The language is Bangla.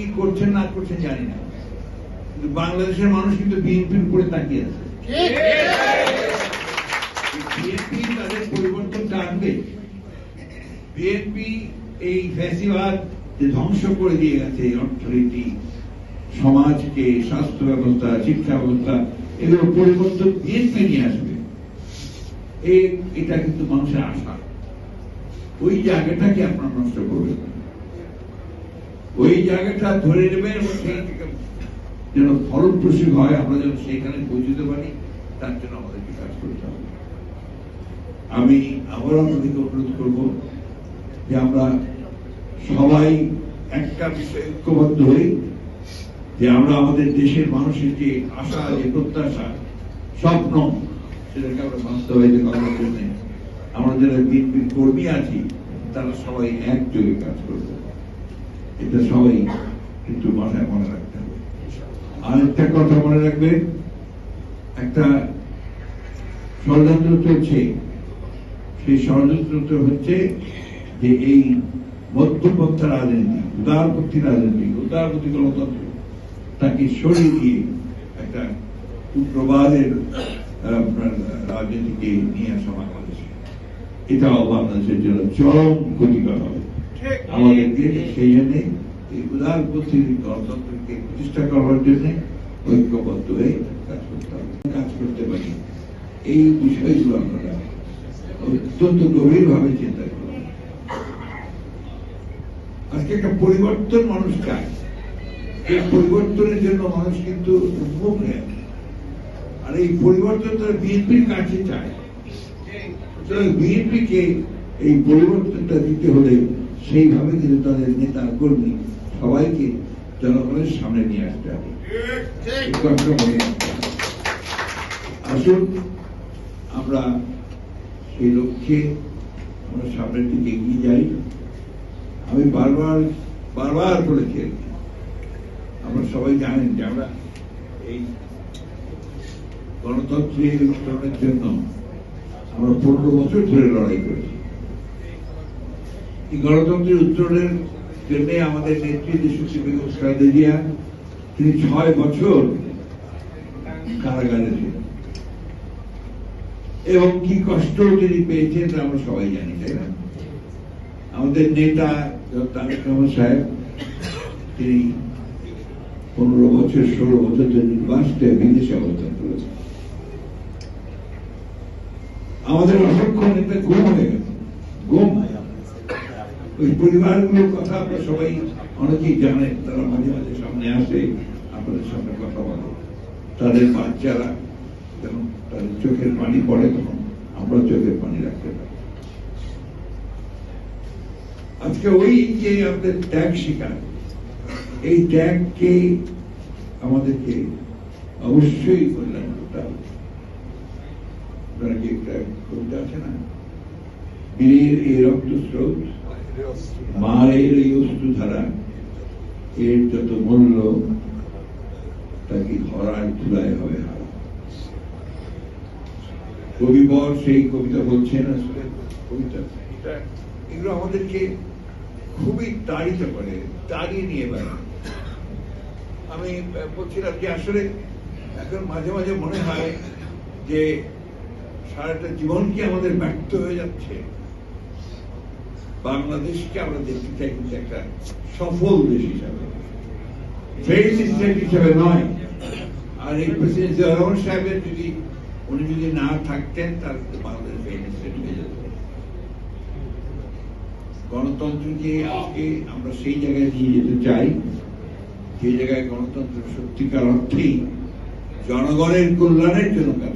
কি করছেন না করছেন জানি না। কিন্তু বাংলাদেশের মানুষ কিন্তু বিএনপির উপরে তাকিয়ে আছে। বিএনপি তাদের পরিবর্তনটা আনবে। বিএনপি এই ফ্যাসিবাদ যে ধ্বংস করে দিয়ে গেছে অর্থনীতি সমাজকে স্বাস্থ্য ব্যবস্থা শিক্ষা ব্যবস্থা এগুলো পরিবর্তন বিএনপি নিয়ে আসবে। এই এটা কিন্তু মানুষের আশা। ওই জায়গাটাকে আপনার নষ্ট করবেন না। ওই জায়গাটা ধরে থেকে যেন ফলপ্রসূ হয়, আমরা যেন সেইখানে পৌঁছতে পারি, তার জন্য আমাদেরকে কাজ করতে হবে। আমি আবার আপনাদেরকে অনুরোধ করব যে আমরা সবাই একটা বিষয়ে ঐক্যবদ্ধ হই, যে আমরা আমাদের দেশের মানুষের যে আশা, যে প্রত্যাশা, স্বপ্ন, সেটাকে আমরা বাস্তবায়িত করার জন্য আমরা যারা বিএনপির কর্মী আছি, তারা সবাই একযোগে কাজ করব। এটা সবাই কিন্তু মাথায় মনে রাখতে হবে। আরেকটা কথা মনে রাখবেন একটা ষড়যন্ত্র চলছে। সেই ষড়যন্ত্রটা হচ্ছে যে এই মধ্যপন্থা রাজনীতি উদারপন্থী রাজনীতি উদারপন্থী গণতন্ত্র, তাকে সরিয়ে দিয়ে একটা উগ্রবাদের রাজনীতিকে নিয়ে আসা বাংলাদেশে। এটাও বাংলাদেশের জন্য চরম ক্ষতিকর হবে। আমাদেরকে সেই জন্য এই উদারপন্থী গণতন্ত্রকে প্রতিষ্ঠা করার জন্য ঐক্যবদ্ধ হয়ে কাজ করতে হবে। কাজ করতে পারি। এই বিষয়গুলো আপনারা অত্যন্ত গভীরভাবে চিন্তা করবেন আজকে একটা পরিবর্তন মানুষ চায়। এই পরিবর্তনের জন্য মানুষ কিন্তু হয়ে আছে। আর এই পরিবর্তন তারা বিএনপির কাছে চায়। সুতরাং বিএনপিকে এই পরিবর্তনটা দিতে হলে সেইভাবে কিন্তু তাদের নেতা কর্মী সবাইকে জনগণের সামনে নিয়ে আসতে হবে। আসুন, আমরা সেই লক্ষ্যে আমরা সামনের দিকে এগিয়ে যাই। আমি বারবার বারবার বলেছি আর কি। আমরা সবাই জানেন যে আমরা এই গণতন্ত্রের উত্তরণের জন্য আমরা পনেরো বছর ধরে লড়াই করেছি। এই গণতন্ত্রের উত্তরণের জন্য আমাদের নেত্রী দেশশ্রী বেগম খালেদা জিয়া, তিনি ছয় বছর কারাগারে এবং কি কষ্ট তিনি পেয়েছেন তা আমরা সবাই জানি, তাই না? আমাদের নেতা তারেক রহমান সাহেব, তিনি পনেরো বছর, ষোলো বছর ধরে নির্বাসিত বিদেশে অবস্থান করেছেন। আমাদের অসংখ্য নেতা গুম হয়ে গেছে। ওই পরিবারগুলোর কথা আপনারা সবাই অনেকেই জানেন তারা মাঝে মাঝে সামনে আসে, আপনাদের সামনে কথা বলে। তাদের বাচ্চারা যখন তাদের চোখের পানি পড়ে তখন আমরা চোখের পানি রাখতে পারি। আজকে ওই যে আমাদের ত্যাগ শিকার, এই ত্যাগকে আমাদেরকে অবশ্যই কল্যাণ করতে হবে। আপনারা কি একটা কবিতা আছে না? বীরের এই রক্ত স্রোত মায়ের এই অশ্রু ধারা, এর যত মূল্য, তাকে ধরার ধুলায় হবে হারা। কবিবর সেই কবিতা বলছেন, আসলে কবিতা এগুলো আমাদেরকে খুবই তাড়িত করে, তাড়িয়ে নিয়ে বেড়ায়। আমি বলছিলাম যে আসলে এখন মাঝে মাঝে মনে হয় যে সারাটা জীবন কি আমাদের ব্যর্থ হয়ে যাচ্ছে? বাংলাদেশকে আমরা দেখতে চাই কিন্তু একটা সফল দেশ হিসাবে। স্টেট হিসাবে নয়। আর এই প্রেসিডেন্ট সাহেবের যদি উনি যদি না থাকতেন বাংলাদেশ ফেইল স্টেট হয়ে যেত। গণতন্ত্রকে আজকে আমরা সেই জায়গায় নিয়ে যেতে চাই, যে জায়গায় গণতন্ত্র সত্যিকার অর্থেই জনগণের কল্যাণের জন্য কাজ